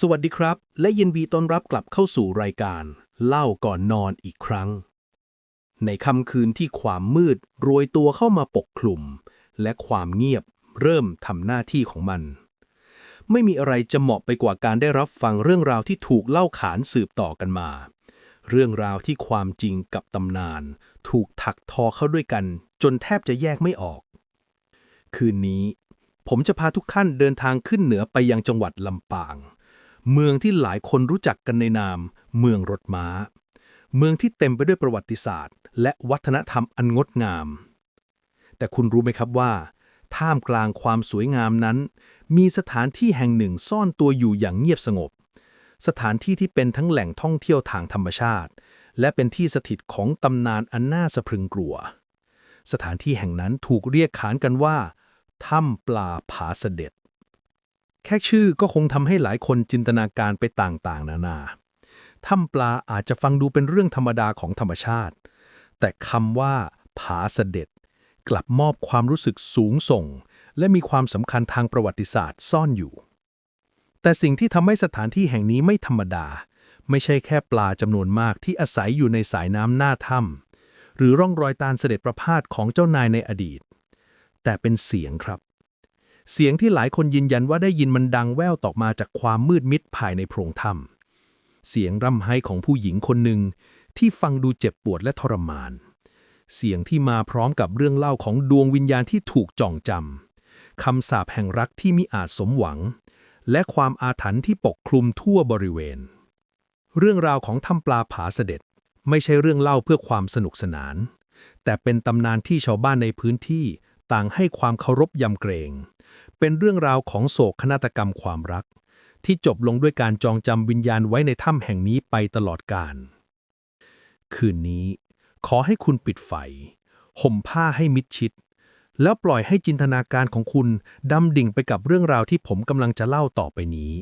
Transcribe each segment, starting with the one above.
สวัสดีครับ และยินดีต้อนรับกลับเข้าสู่รายการ เล่าก่อนนอนอีกครั้ง ในค่ำคืนที่ความมืดโรยตัวเข้ามาปกคลุม และความเงียบเริ่มทำหน้าที่ของมัน ไม่มีอะไรจะเหมาะไปกว่าการได้รับฟังเรื่องราวที่ถูกเล่าขานสืบต่อกันมา เรื่องราวที่ความจริงกับตำนาน ถูกถักทอเข้าด้วยกัน จนแทบจะแยกไม่ออก คืนนี้ ผมจะพาทุกท่านเดินทางขึ้นเหนือไปยังจังหวัดลำปาง เมืองที่หลายคนรู้จักกันในนาม เมืองรถม้า เมืองที่เต็มไปด้วยประวัติศาสตร์ และวัฒนธรรมอันงดงาม แต่คุณรู้ไหมครับว่า ท่ามกลางความสวยงามนั้น มีสถานที่แห่งหนึ่งซ่อนตัวอยู่อย่างเงียบสงบ สถานที่ที่เป็นทั้งแหล่งท่องเที่ยวทางธรรมชาติ และเป็นที่สถิตของตำนานอันน่าสะพรึงกลัว สถานที่แห่งนั้นถูกเรียกขานกันว่าถ้ำปลาผาเสด็จ แค่ชื่อก็คงทำให้หลายคนจินตนาการไปต่างๆ นานา ถ้ำปลาอาจจะฟังดูเป็นเรื่องธรรมดาของธรรมชาติ แต่คำว่า ผาเสด็จ กลับมอบความรู้สึกสูงส่ง และมีความสำคัญทางประวัติศาสตร์ซ่อนอยู่ แต่สิ่งที่ทำให้สถานที่แห่งนี้ไม่ธรรมดา ไม่ใช่แค่ปลาจำนวนมากที่อาศัยอยู่ในสายน้ำหน้าถ้ำหรือร่องรอยตาลเสด็จประพาสของเจ้านายในอดีต แต่เป็นเสียงครับ เสียงที่หลายคนยืนยันว่าได้ยินมันดังแว่วตอกมาจากความมืดมิดภายในโพรงถ้ำเสียงร่ำไห้ของผู้หญิงคนหนึ่งที่ฟังดูเจ็บปวดและทรมาน เสียงที่มาพร้อมกับเรื่องเล่าของดวงวิญญาณที่ถูกจ่องจำคำสาปแห่งรักที่มิอาจสมหวัง และความอาถรรพ์ที่ปกคลุมทั่วบริเวณ เรื่องราวของถ้ำปลาผาเสด็จไม่ใช่เรื่องเล่าเพื่อความสนุกสนาน แต่เป็นตำนานที่ชาวบ้านในพื้นที่ ต่างให้ความเคารพยำเกรง เป็นเรื่องราวของโศกนาฏกรรมความรัก ที่จบลงด้วยการจองจำวิญญาณไว้ในถ้ำแห่งนี้ไปตลอดกาลคืนนี้ ขอให้คุณปิดไฟ ห่มผ้าให้มิดชิด แล้วปล่อยให้จินตนาการของคุณดำดิ่งไปกับเรื่องราวที่ผมกำลังจะเล่าต่อไปนี้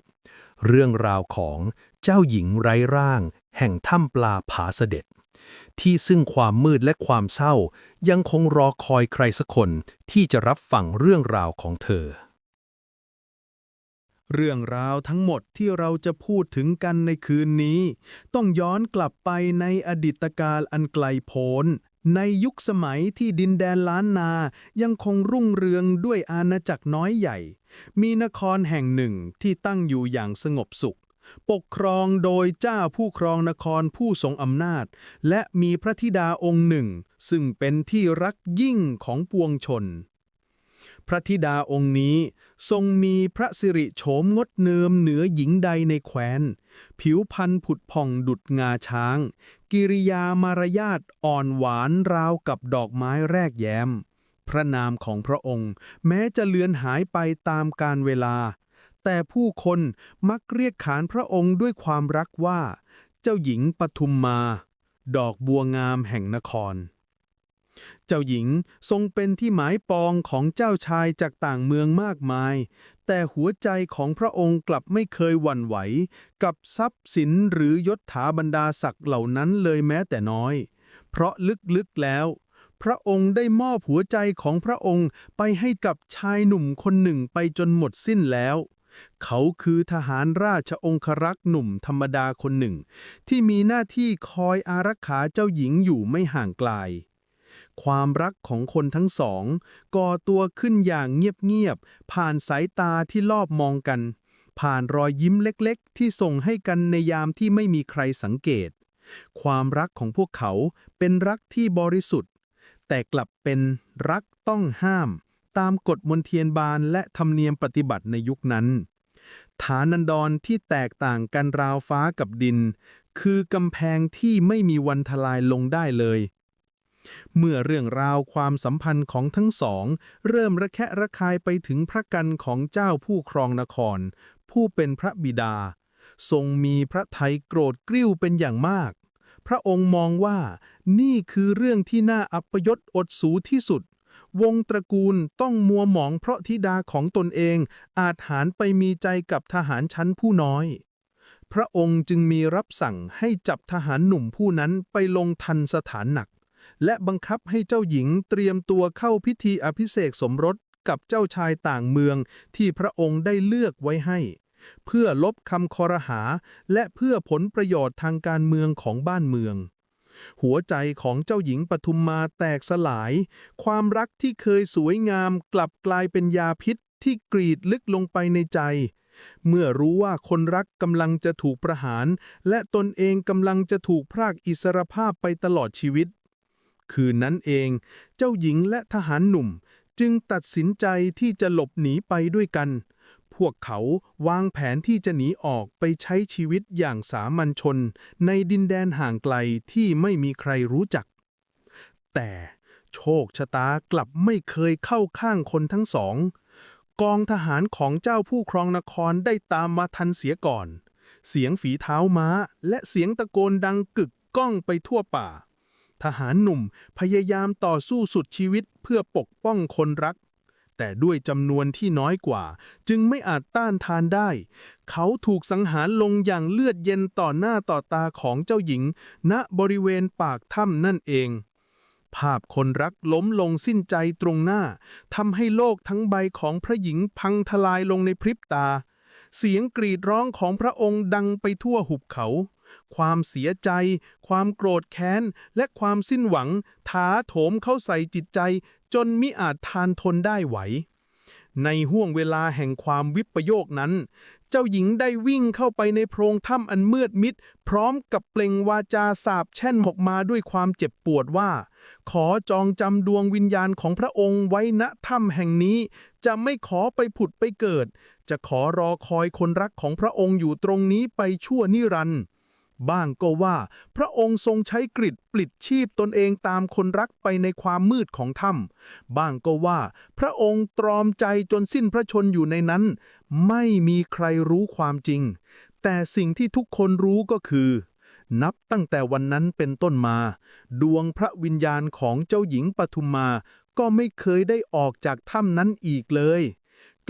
เรื่องราวของเจ้าหญิงไร้ร่าง แห่งถ้ำปลาผาเสด็จ ที่ซึ่งความมืดและความเศร้า ยังคงรอคอยใครสักคนที่จะรับฟังเรื่องราวของเธอ เรื่องราวทั้งหมดที่เราจะพูดถึงกันในคืนนี้ ต้องย้อนกลับไปในอดีตกาลอันไกลโพ้นในยุคสมัยที่ดินแดนล้านนา ยังคงรุ่งเรืองด้วยอาณาจักรน้อยใหญ่ มีนครแห่งหนึ่งที่ตั้งอยู่อย่างสงบสุข ปกครองโดยเจ้าผู้ครองนครผู้ทรงอำนาจ และมีพระธิดาองค์หนึ่ง ซึ่งเป็นที่รักยิ่งของปวงชน พระธิดาองค์นี้ทรงมีพระสิริโฉมงดเนิมเหนือหญิงใดในแคว้น ผิวพรรณผุดผ่องดุดงาช้าง กิริยามารยาทอ่อนหวานราวกับดอกไม้แรกแย้ม พระนามของพระองค์ แม้จะเลือนหายไปตามกาลเวลา แต่ผู้คนมักเรียกขานพระองค์ด้วยความรักว่า เจ้าหญิงปทุมมา ดอกบัวงามแห่งนคร เจ้าหญิงทรงเป็นที่หมายปองของเจ้าชายจากต่างเมืองมากมาย แต่หัวใจของพระองค์กลับไม่เคยหวั่นไหว กับทรัพย์สินหรือยศถาบรรดาศักดิ์เหล่านั้นเลยแม้แต่น้อย เพราะลึกๆแล้วพระองค์ได้มอบหัวใจของพระองค์ไปให้กับชายหนุ่มคนหนึ่งไปจนหมดสิ้นแล้ว เขาคือทหารราชองครักษ์หนุ่มธรรมดาคนหนึ่ง ที่มีหน้าที่คอยอารักขาเจ้าหญิงอยู่ไม่ห่างไกล ความรักของคนทั้งสอง ก่อตัวขึ้นอย่างเงียบๆ ผ่านสายตาที่ลอบมองกัน ผ่านรอยยิ้มเล็กๆ ที่ส่งให้กันในยามที่ไม่มีใครสังเกต ความรักของพวกเขาเป็นรักที่บริสุทธิ์ แต่กลับเป็นรักต้องห้าม ตามกฎมนเทียนบานและธรรมเนียมปฏิบัติในยุคนั้น ฐานันดรที่แตกต่างกันราวฟ้ากับดิน คือกำแพงที่ไม่มีวันทลายลงได้เลย เมื่อเรื่องราวความสัมพันธ์ของทั้งสอง เริ่มระแคะระคายไปถึงพระกันของเจ้าผู้ครองนคร ผู้เป็นพระบิดา ทรงมีพระไทยโกรธกริ้วเป็นอย่างมากพระองค์มองว่านี่คือเรื่องที่น่าอัปยศอดสูที่สุด วงตระกูลต้องมัวหมองเพราะธิดาของตนเอง อาจหารไปมีใจกับทหารชั้นผู้น้อย พระองค์จึงมีรับสั่งให้จับทหารหนุ่มผู้นั้นไปลงทันสถานหนัก และบังคับให้เจ้าหญิงเตรียมตัวเข้าพิธีอภิเษกสมรสกับเจ้าชายต่างเมืองที่พระองค์ได้เลือกไว้ให้ เพื่อลบคำคอรหา และเพื่อผลประโยชน์ทางการเมืองของบ้านเมือง หัวใจของเจ้าหญิงปทุมมาแตกสลาย ความรักที่เคยสวยงามกลับกลายเป็นยาพิษที่กรีดลึกลงไปในใจ เมื่อรู้ว่าคนรักกำลังจะถูกประหาร และตนเองกำลังจะถูกพรากอิสรภาพไปตลอดชีวิต คืนนั้นเอง เจ้าหญิงและทหารหนุ่ม จึงตัดสินใจที่จะหลบหนีไปด้วยกัน วกเขาวางแผนที่จะหนีออกไปใช้ชีวิตอย่างสามัญชน ในดินแดนห่างไกลที่ไม่มีใครรู้จัก แต่โชคชะตากลับไม่เคยเข้าข้างคนทั้งสอง กองทหารของเจ้าผู้ครองนครได้ตามมาทันเสียก่อน เสียงฝีเท้าม้า และเสียงตะโกนดังกึกก้องไปทั่วป่า ทหารหนุ่มพยายามต่อสู้สุดชีวิตเพื่อปกป้องคนรัก แต่ด้วยจำนวนที่น้อยกว่า จึงไม่อาจต้านทานได้ เขาถูกสังหารลงอย่างเลือดเย็นต่อหน้าต่อตาของเจ้าหญิง ณบริเวณปากถ้ำนั่นเอง ภาพคนรักล้มลงสิ้นใจตรงหน้าทำให้โลกทั้งใบของพระหญิงพังทลายลงในพริบตา เสียงกรีดร้องของพระองค์ดังไปทั่วหุบเขาความเสียใจ ความโกรธแค้น และความสิ้นหวัง ถาโถมเข้าใส่จิตใจ จนมิอาจทานทนได้ไหว ในห่วงเวลาแห่งความวิปโยคนั้น เจ้าหญิงได้วิ่งเข้าไปในโพรงถ้ำอันมืดมิด พร้อมกับเปล่งวาจาสาบแช่งออกมาด้วยความเจ็บปวดว่า ขอจองจำดวงวิญญาณของพระองค์ไว้ณถ้ำแห่งนี้ จะไม่ขอไปผุดไปเกิด จะขอรอคอยคนรักของพระองค์อยู่ตรงนี้ไปชั่วนิรันดร์ บ้างก็ว่า พระองค์ทรงใช้กริดปลิดชีพตนเองตามคนรักไปในความมืดของถ้ำบ้างก็ว่า พระองค์ตรอมใจจนสิ้นพระชนอยู่ในนั้น ไม่มีใครรู้ความจริง แต่สิ่งที่ทุกคนรู้ก็คือ นับตั้งแต่วันนั้นเป็นต้นมา ดวงพระวิญญาณของเจ้าหญิงปทุมมา ก็ไม่เคยได้ออกจากถ้ำนั้นอีกเลย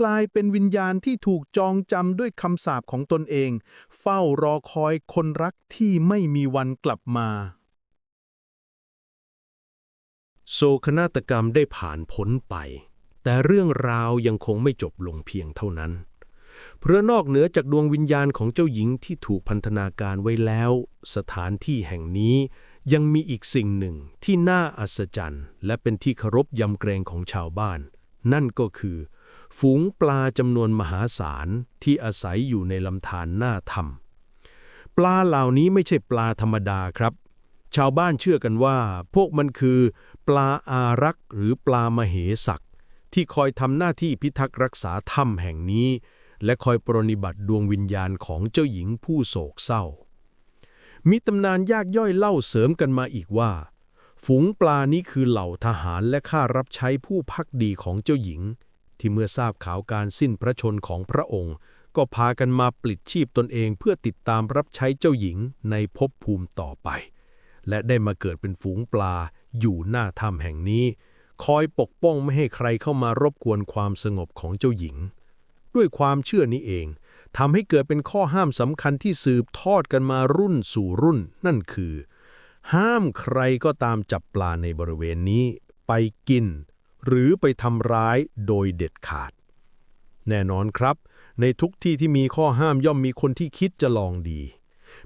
กลายเป็นวิญญาณที่ถูกจองจำด้วยคำสาปของตนเอง เฝ้ารอคอยคนรักที่ไม่มีวันกลับมา โศกนาฏกรรมได้ผ่านพ้นไป แต่เรื่องราวยังคงไม่จบลงเพียงเท่านั้น เพราะนอกเหนือจากดวงวิญญาณของเจ้าหญิงที่ถูกพันธนาการไว้แล้ว สถานที่แห่งนี้ยังมีอีกสิ่งหนึ่งที่น่าอัศจรรย์ และเป็นที่เคารพยำเกรงของชาวบ้าน นั่นก็คือ ฝูงปลาจำนวนมหาศาลที่อาศัยอยู่ในลำธารหน้าถ้ำปลาเหล่านี้ไม่ใช่ปลาธรรมดาครับ ชาวบ้านเชื่อกันว่า พวกมันคือ ปลาอารักษ์หรือปลามเหสักที่คอยทำหน้าที่พิทักษ์รักษาถ้ำแห่งนี้ และคอยปรนนิบัติดวงวิญญาณของเจ้าหญิงผู้โศกเศร้า มีตำนานยากย่อยเล่าเสริมกันมาอีกว่า ฝูงปลานี้คือเหล่าทหารและข้ารับใช้ผู้พักดีของเจ้าหญิง ที่เมื่อทราบข่าวการสิ้นพระชนของพระองค์ ก็พากันมาปลิดชีพตนเองเพื่อติดตามรับใช้เจ้าหญิงในภพภูมิต่อไป และได้มาเกิดเป็นฝูงปลาอยู่หน้าถ้ำแห่งนี้ คอยปกป้องไม่ให้ใครเข้ามารบกวนความสงบของเจ้าหญิง ด้วยความเชื่อนี้เองทำให้เกิดเป็นข้อห้ามสำคัญที่สืบทอดกันมารุ่นสู่รุ่น นั่นคือ ห้ามใครก็ตามจับปลาในบริเวณนี้ ไปกิน หรือไปทำร้ายโดยเด็ดขาด แน่นอนครับ ในทุกที่ที่มีข้อห้ามย่อมมีคนที่คิดจะลองดี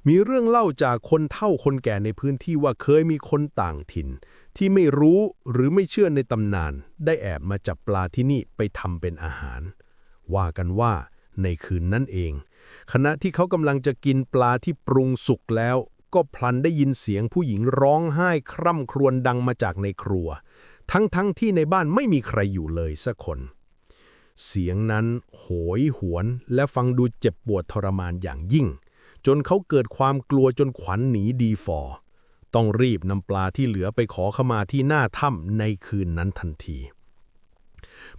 มีเรื่องเล่าจากคนเฒ่าคนแก่ในพื้นที่ว่าเคยมีคนต่างถิ่น ที่ไม่รู้หรือไม่เชื่อในตำนาน ได้แอบมาจับปลาที่นี่ไปทำเป็นอาหาร ว่ากันว่าในคืนนั้นเอง ขณะที่เขากำลังจะกินปลาที่ปรุงสุกแล้วก็พลันได้ยินเสียงผู้หญิงร้องไห้คร่ำครวญดังมาจากในครัว ทั้งๆทที่ในบ้านไม่มีใครอยู่เลยสักคน เสียงนั้นโหยหวนและฟังดูเจ็บปวดทรมานอย่างยิ่ง จนเขาเกิดความกลัวจนขวัญหนีดีฟอต้องรีบนำปลาที่เหลือไปขอขมาที่หน้าถ้ำในคืนนั้นทันที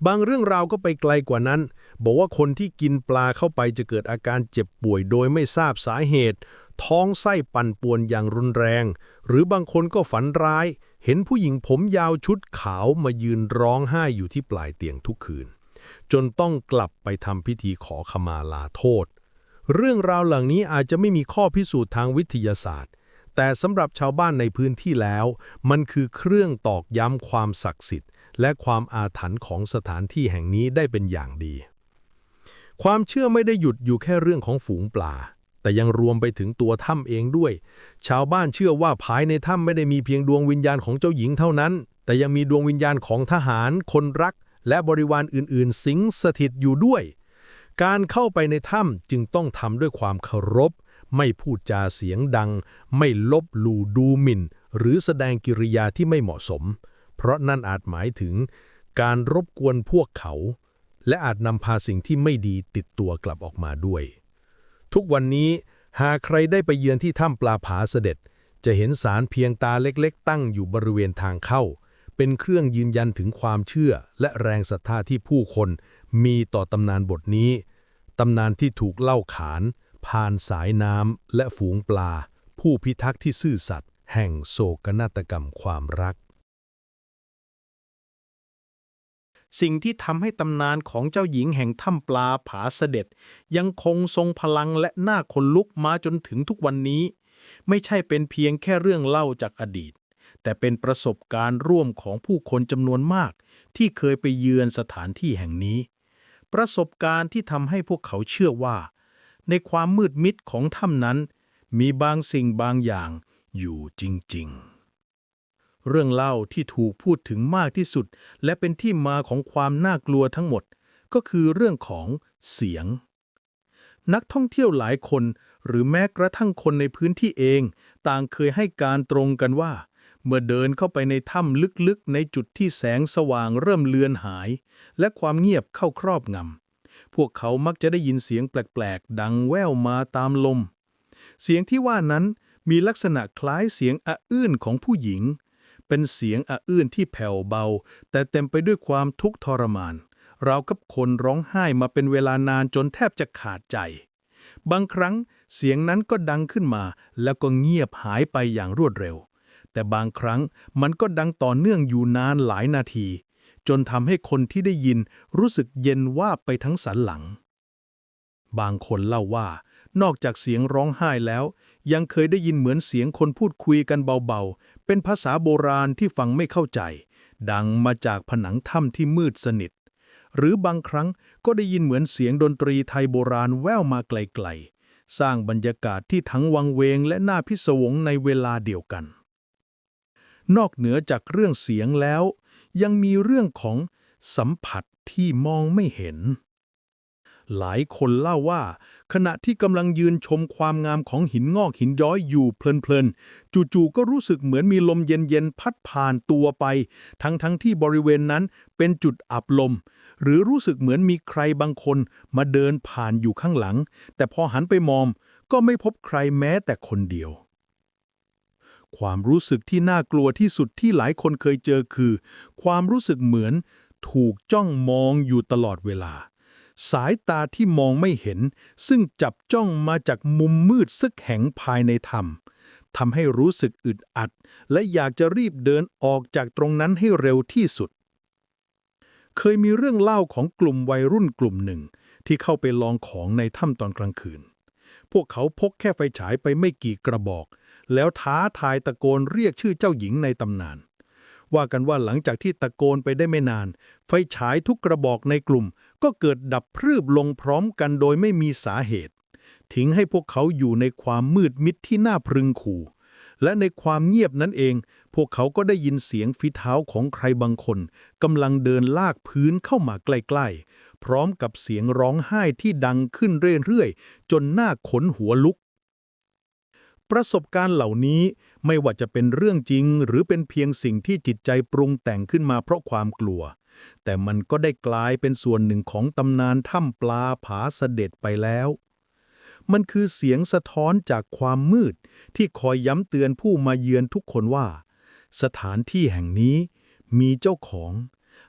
บางเรื่องราวก็ไปไกลกว่านั้น บอกว่าคนที่กินปลาเข้าไปจะเกิดอาการเจ็บป่วยโดยไม่ทราบสาเหตุ ท้องไส้ปั่นป่วนอย่างรุนแรง หรือบางคนก็ฝันร้าย เห็นผู้หญิงผมยาวชุดขาวมายืนร้องไห้อยู่ที่ปลายเตียงทุกคืน จนต้องกลับไปทำพิธีขอขมาลาโทษ เรื่องราวเหล่านี้อาจจะไม่มีข้อพิสูจน์ทางวิทยาศาสตร์ แต่สำหรับชาวบ้านในพื้นที่แล้ว มันคือเครื่องตอกย้ำความศักดิ์สิทธิ์ และความอาถรรพ์ของสถานที่แห่งนี้ได้เป็นอย่างดี ความเชื่อไม่ได้หยุดอยู่แค่เรื่องของฝูงปลา แต่ยังรวมไปถึงตัวถ้ำเองด้วย ชาวบ้านเชื่อว่าภายในถ้ำไม่ได้มีเพียงดวงวิญญาณของเจ้าหญิงเท่านั้น แต่ยังมีดวงวิญญาณของทหาร คนรัก และบริวารอื่น ๆ สิงสถิตอยู่ด้วย การเข้าไปในถ้ำจึงต้องทำด้วยความเคารพ ไม่พูดจาเสียงดัง ไม่ลบหลู่ดูหมิ่น หรือแสดงกิริยาที่ไม่เหมาะสม เพราะนั่นอาจหมายถึง การรบกวนพวกเขา และอาจนำพาสิ่งที่ไม่ดีติดตัวกลับออกมาด้วย ทุกวันนี้หากใครได้ไปเยือนที่ถ้ำปลาผาเสด็จ จะเห็นสารเพียงตาเล็กๆ ตั้งอยู่บริเวณทางเข้า เป็นเครื่องยืนยันถึงความเชื่อและแรงศรัทธาที่ผู้คนมีต่อตำนานบทนี้ ตำนานที่ถูกเล่าขาน ผ่านสายน้ำและฝูงปลา ผู้พิทักษ์ที่ซื่อสัตย์แห่งโศกนาฏกรรมความรัก สิ่งที่ทำให้ตำนานของเจ้าหญิงแห่งถ้ำปลาผาเสด็จ ยังคงทรงพลังและน่าขนลุกมาจนถึงทุกวันนี้ ไม่ใช่เป็นเพียงแค่เรื่องเล่าจากอดีต แต่เป็นประสบการณ์ร่วมของผู้คนจำนวนมาก ที่เคยไปเยือนสถานที่แห่งนี้ ประสบการณ์ที่ทำให้พวกเขาเชื่อว่า ในความมืดมิดของถ้ำนั้น มีบางสิ่งบางอย่างอยู่จริง ๆ เรื่องเล่าที่ถูกพูดถึงมากที่สุด และเป็นที่มาของความน่ากลัวทั้งหมด ก็คือเรื่องของเสียง นักท่องเที่ยวหลายคน หรือแม้กระทั่งคนในพื้นที่เอง ต่างเคยให้การตรงกันว่า เมื่อเดินเข้าไปในถ้ำลึกๆ ในจุดที่แสงสว่างเริ่มเลือนหาย และความเงียบเข้าครอบงำพวกเขามักจะได้ยินเสียงแปลกๆ ดังแว่วมาตามลม เสียงที่ว่านั้นมีลักษณะคล้ายเสียงอะอื้นของผู้หญิง เป็นเสียงอะอื้นที่แผ่วเบา แต่เต็มไปด้วยความทุกข์ทรมาน เรากับคนร้องไห้มาเป็นเวลานานจนแทบจะขาดใจ บางครั้งเสียงนั้นก็ดังขึ้นมา แล้วก็เงียบหายไปอย่างรวดเร็ว แต่บางครั้งมันก็ดังต่อเนื่องอยู่นานหลายนาที จนทำให้คนที่ได้ยินรู้สึกเย็นว่าบไปทั้งสันหลัง บางคนเล่าว่า นอกจากเสียงร้องไห้แล้วยังเคยได้ยินเหมือนเสียงคนพูดคุยกันเบาๆ เป็นภาษาโบราณที่ฟังไม่เข้าใจ ดังมาจากผนังถ้ำที่มืดสนิท หรือบางครั้งก็ได้ยินเหมือนเสียงดนตรีไทยโบราณแว่วมาไกลๆ สร้างบรรยากาศที่ทั้งวังเวงและน่าพิศวงในเวลาเดียวกัน นอกเหนือจากเรื่องเสียงแล้ว ยังมีเรื่องของสัมผัสที่มองไม่เห็น หลายคนเล่าว่า ขณะที่กำลังยืนชมความงามของหินงอกหินย้อยอยู่เพลินๆ จู่ๆก็รู้สึกเหมือนมีลมเย็นๆ พัดผ่านตัวไป ทั้งๆทที่บริเวณนั้นเป็นจุดอับลม หรือรู้สึกเหมือนมีใครบางคนมาเดินผ่านอยู่ข้างหลัง แต่พอหันไปมองก็ไม่พบใครแม้แต่คนเดียวความรู้สึกที่น่ากลัวที่สุดที่หลายคนเคยเจอคือ ความรู้สึกเหมือนถูกจ้องมองอยู่ตลอดเวลา สายตาที่มองไม่เห็น ซึ่งจับจ้องมาจากมุมมืดซึกแห่งภายในถ้ำทำให้รู้สึกอึดอัด และอยากจะรีบเดินออกจากตรงนั้นให้เร็วที่สุด เคยมีเรื่องเล่าของกลุ่มวัยรุ่นกลุ่มหนึ่ง ที่เข้าไปลองของในถ้ำตอนกลางคืน พวกเขาพกแค่ไฟฉายไปไม่กี่กระบอก แล้วท้าทายตะโกนเรียกชื่อเจ้าหญิงในตำนาน ว่ากันว่าหลังจากที่ตะโกนไปได้ไม่นาน ไฟฉายทุกกระบอกในกลุ่ม ก็เกิดดับพรืบลงพร้อมกันโดยไม่มีสาเหตุ ทิ้งให้พวกเขาอยู่ในความมืดมิดที่น่าพรึงขู่ และในความเงียบนั้นเอง พวกเขาก็ได้ยินเสียงฝีเท้าของใครบางคนกำลังเดินลากพื้นเข้ามาใกล้ๆ พร้อมกับเสียงร้องไห้ที่ดังขึ้นเรื่อยๆ จนหน้าขนหัวลุกประสบการณ์เหล่านี้ ไม่ว่าจะเป็นเรื่องจริง หรือเป็นเพียงสิ่งที่จิตใจปรุงแต่งขึ้นมาเพราะความกลัว แต่มันก็ได้กลายเป็นส่วนหนึ่งของตำนานถ้ำปลาผาเสด็จไปแล้ว มันคือเสียงสะท้อนจากความมืด ที่คอยย้ำเตือนผู้มาเยือนทุกคนว่า สถานที่แห่งนี้มีเจ้าของ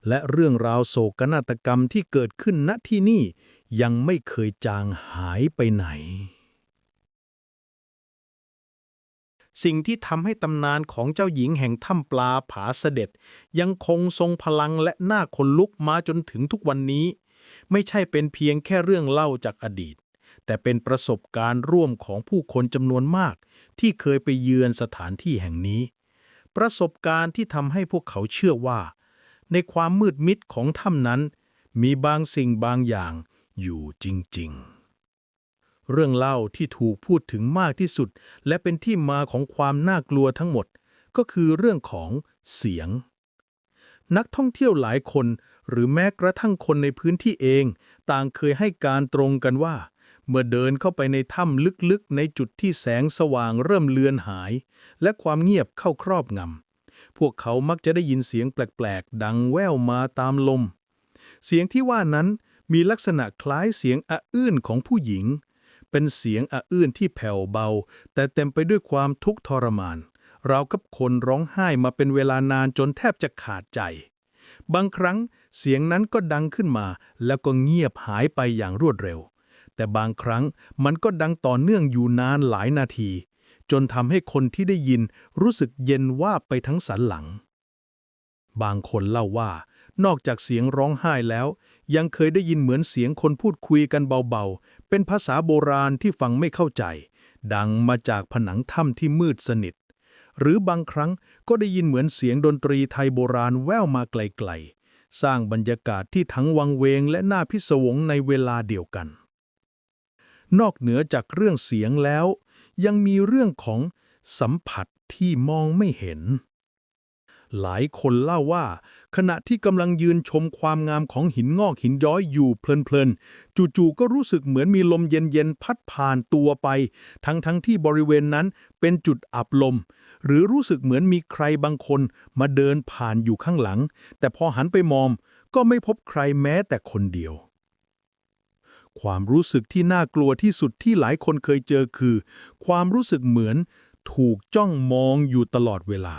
และเรื่องราวโศกนาฏกรรมที่เกิดขึ้นณที่นี่ยังไม่เคยจางหายไปไหน สิ่งที่ทำให้ตำนานของเจ้าหญิงแห่งถ้ำปลาผาเสด็จ ยังคงทรงพลังและน่าขนลุกมาจนถึงทุกวันนี้ ไม่ใช่เป็นเพียงแค่เรื่องเล่าจากอดีต แต่เป็นประสบการณ์ร่วมของผู้คนจำนวนมาก ที่เคยไปเยือนสถานที่แห่งนี้ ประสบการณ์ที่ทำให้พวกเขาเชื่อว่า ในความมืดมิดของถ้ำนั้น มีบางสิ่งบางอย่างอยู่จริง ๆ เรื่องเล่าที่ถูกพูดถึงมากที่สุด และเป็นที่มาของความน่ากลัวทั้งหมด ก็คือเรื่องของเสียง นักท่องเที่ยวหลายคน หรือแม้กระทั่งคนในพื้นที่เอง ต่างเคยให้การตรงกันว่า เมื่อเดินเข้าไปในถ้ำลึกๆ ในจุดที่แสงสว่างเริ่มเลือนหาย และความเงียบเข้าครอบงำพวกเขามักจะได้ยินเสียงแปลกๆ ดังแว่วมาตามลม เสียงที่ว่านั้นมีลักษณะคล้ายเสียงอะอื้นของผู้หญิง เป็นเสียงอะอื้นที่แผ่วเบา แต่เต็มไปด้วยความทุกข์ทรมาน เรากับคนร้องไห้มาเป็นเวลานานจนแทบจะขาดใจ บางครั้งเสียงนั้นก็ดังขึ้นมา แล้วก็เงียบหายไปอย่างรวดเร็ว แต่บางครั้งมันก็ดังต่อเนื่องอยู่นานหลายนาที จนทำให้คนที่ได้ยินรู้สึกเย็นว่าไปทั้งสันหลัง บางคนเล่าว่า นอกจากเสียงร้องไห้แล้ว ยังเคยได้ยินเหมือนเสียงคนพูดคุยกันเบาๆ เป็นภาษาโบราณที่ฟังไม่เข้าใจ ดังมาจากผนังถ้ำที่มืดสนิท หรือบางครั้งก็ได้ยินเหมือนเสียงดนตรีไทยโบราณแว่วมาไกลๆ สร้างบรรยากาศที่ทั้งวังเวงและน่าพิศวงในเวลาเดียวกัน นอกเหนือจากเรื่องเสียงแล้ว ยังมีเรื่องของสัมผัสที่มองไม่เห็น หลายคนเล่าว่า ขณะที่กำลังยืนชมความงามของหินงอกหินย้อยอยู่เพลินๆ จู่ๆก็รู้สึกเหมือนมีลมเย็นๆ พัดผ่านตัวไป ทั้งๆทที่บริเวณนั้นเป็นจุดอับลม หรือรู้สึกเหมือนมีใครบางคนมาเดินผ่านอยู่ข้างหลัง แต่พอหันไปมอง ก็ไม่พบใครแม้แต่คนเดียวความรู้สึกที่น่ากลัวที่สุดที่หลายคนเคยเจอคือ ความรู้สึกเหมือนถูกจ้องมองอยู่ตลอดเวลา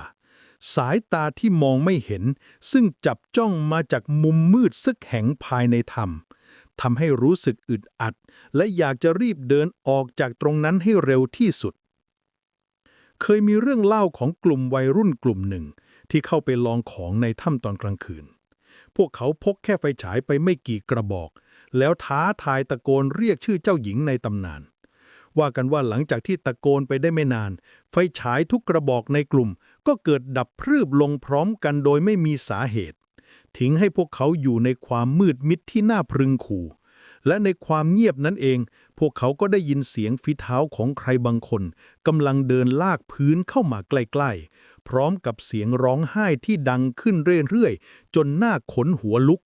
สายตาที่มองไม่เห็น ซึ่งจับจ้องมาจากมุมมืดซึกแห่งภายในถ้ำทำให้รู้สึกอึดอัด และอยากจะรีบเดินออกจากตรงนั้นให้เร็วที่สุด เคยมีเรื่องเล่าของกลุ่มวัยรุ่นกลุ่มหนึ่ง ที่เข้าไปลองของในถ้ำตอนกลางคืน พวกเขาพกแค่ไฟฉายไปไม่กี่กระบอก แล้วท้าทายตะโกนเรียกชื่อเจ้าหญิงในตำนาน ว่ากันว่าหลังจากที่ตะโกนไปได้ไม่นาน ไฟฉายทุกกระบอกในกลุ่ม ก็เกิดดับพรืบลงพร้อมกันโดยไม่มีสาเหตุ ทิ้งให้พวกเขาอยู่ในความมืดมิดที่น่าพรึงขู่ และในความเงียบนั้นเอง พวกเขาก็ได้ยินเสียงฝีเท้าของใครบางคนกำลังเดินลากพื้นเข้ามาใกล้ๆ พร้อมกับเสียงร้องไห้ที่ดังขึ้นเรื่อยๆ จนหน้าขนหัวลุก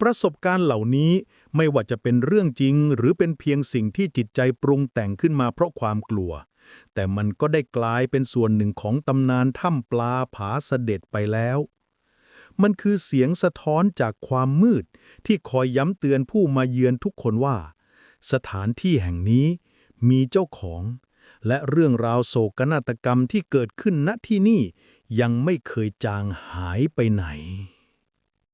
ประสบการณ์เหล่านี้ไม่ว่าจะเป็นเรื่องจริง หรือเป็นเพียงสิ่งที่จิตใจปรุงแต่งขึ้นมาเพราะความกลัว แต่มันก็ได้กลายเป็นส่วนหนึ่งของตำนานถ้ำปลาผาเสด็จไปแล้ว มันคือเสียงสะท้อนจากความมืดที่คอยย้ำเตือนผู้มาเยือนทุกคนว่า สถานที่แห่งนี้มีเจ้าของ และเรื่องราวโศกนาฏกรรมที่เกิดขึ้นณที่นี่ยังไม่เคยจางหายไปไหน